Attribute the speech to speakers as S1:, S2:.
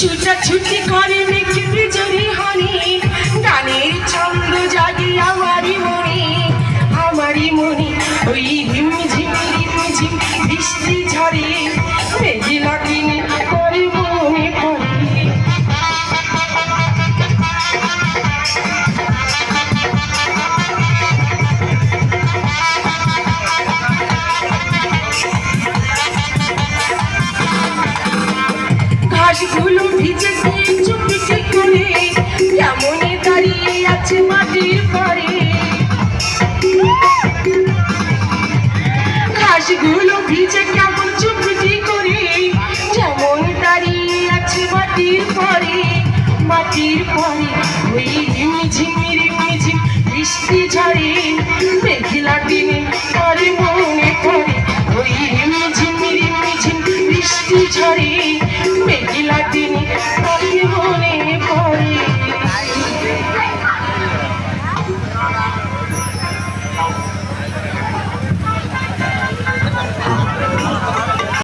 S1: ছুটাছুটি করে মিঠি বিজলি হনি। গানের ছন্দ জাগে আমারই মনে আমারই মনে। ওই ঝিম ঝিম বৃষ্টি ঝরে। ঘাসগুলো ভিজে গিয়ে চুপিটি করে কেমনে দাঁড়িয়ে আছে মাটির পরে ঘাসগুলো ভিজে কেমন চুপিটি করে যেমন দাঁড়িয়ে আছে মাটির পরে মাটির পরে ওই দিনে তিনি